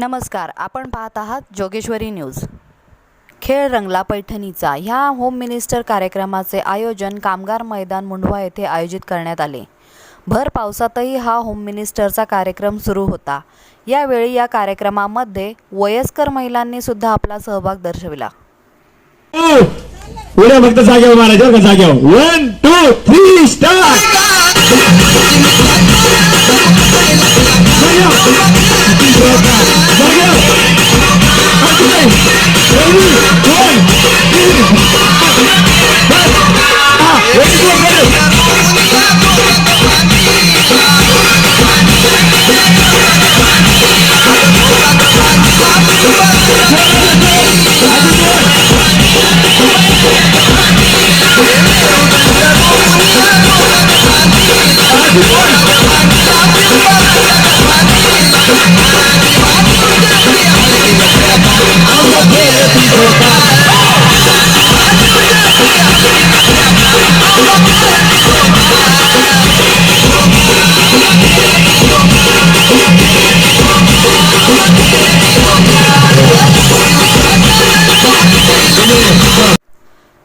नमस्कार आपण पाहत आहात जोगेश्वरी न्यूज. खेळ रंगला पैठणीचा. ह्या होम मिनिस्टर कार्यक्रमाचे आयोजन कामगार मैदान मुंढवा येथे आयोजित करण्यात आले. भर पावसातही हा होम मिनिस्टरचा कार्यक्रम सुरू होता. यावेळी या कार्यक्रमामध्ये वयस्कर महिलांनी सुद्धा आपला सहभाग दर्शविला. उड्या फक्त जागेवर का? जागेवर. One two three start Valeu! Aqui vem! Eu, dois,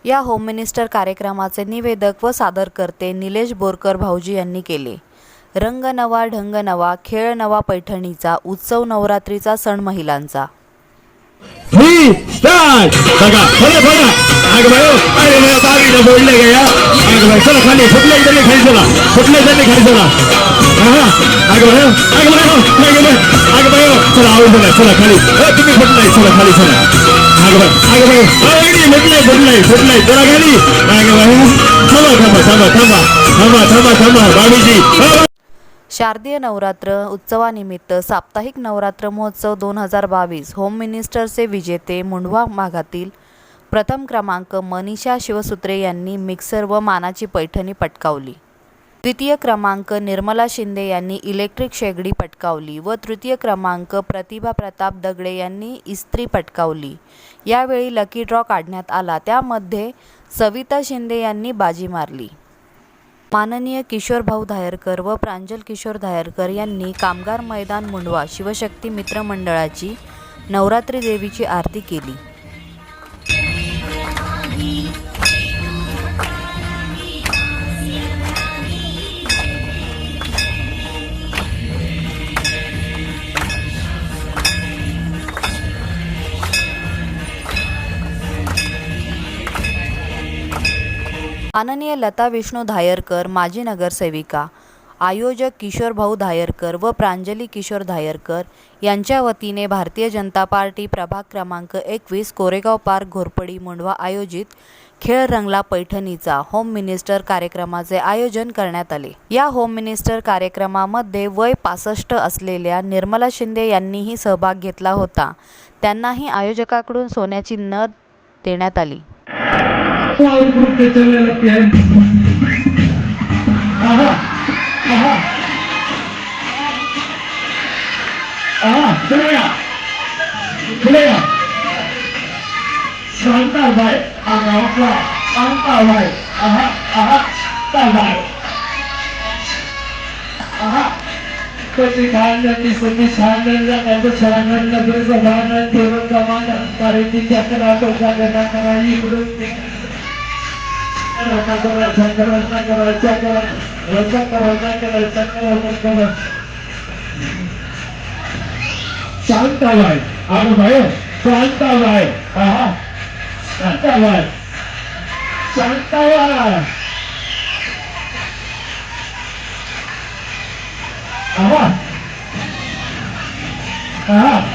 या होम मिनिस्टर कार्यक्रमाचे निवेदक व सादरकर्ते निलेश बोरकर भाऊजी यांनी केले. रंग नवा ढंग नवा खेळ नवा पैठणीचा उत्सव नवरात्रीचा सण महिलांचा. चला खाली शारदीय नवरात्र उत्सवानिमित्त साप्ताहिक नवरात्र महोत्सव दोन हजार बावीस. होम मिनिस्टरचे विजेते मुंढवा भागातील प्रथम क्रमांक मनीषा शिवसूत्रे यांनी मिक्सर व मानाची पैठणी पटकावली. द्वितीय क्रमांक निर्मला शिंदे यांनी इलेक्ट्रिक शेगडी पटकावली व तृतीय क्रमांक प्रतिभा प्रताप दगडे यांनी इस्त्री पटकावली. यावेळी लकी ड्रॉ काढण्यात आला. त्यामध्ये सविता शिंदे यांनी बाजी मारली. माननीय किशोर भाऊ धायरकर व प्रांजल किशोर धायरकर यांनी कामगार मैदान मुंडवा शिवशक्ती मित्रमंडळाची नवरात्री देवीची आरती केली. माननीय लता विष्णू धायरकर माजी नगरसेविका आयोजक किशोर भाऊ धायरकर व प्रांजली किशोर धायरकर यांच्या वतीने भारतीय जनता पार्टी प्रभाग क्रमांक एकवीस कोरेगाव पार्क घोरपडी मुंडवा आयोजित खेळ रंगला पैठणीचा होम मिनिस्टर कार्यक्रमाचे आयोजन करण्यात आले. या होम मिनिस्टर कार्यक्रमामध्ये वय पासष्ट असलेल्या निर्मला शिंदे यांनीही सहभाग घेतला होता. त्यांनाही आयोजकाकडून सोन्याची नथ देण्यात आली. और ग्रुप के चलने लगते हैं आहा आहा आहा चलेगा आहा आहा ताभाई आहा कधी खानदानी सती छानदानला काय छानदान नगर सभानंद देवन कमान पारिती चक्रा तो जागना करा इकडून શાંતાભાઈ આવું ભાઈ શાંતાભાઈ હા શાંતાભાઈ શાંતાભાઈ આવા હા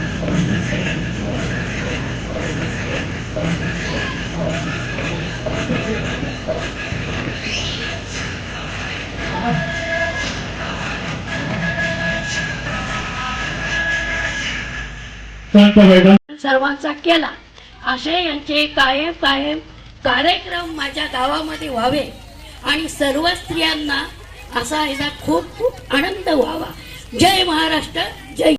सर्वांचा केला. असे यांचे कायम कायम कार्यक्रम माझ्या गावामध्ये व्हावे. आणि सर्व स्त्रियांना असा याचा खूप खूप आनंद व्हावा. जय महाराष्ट्र जय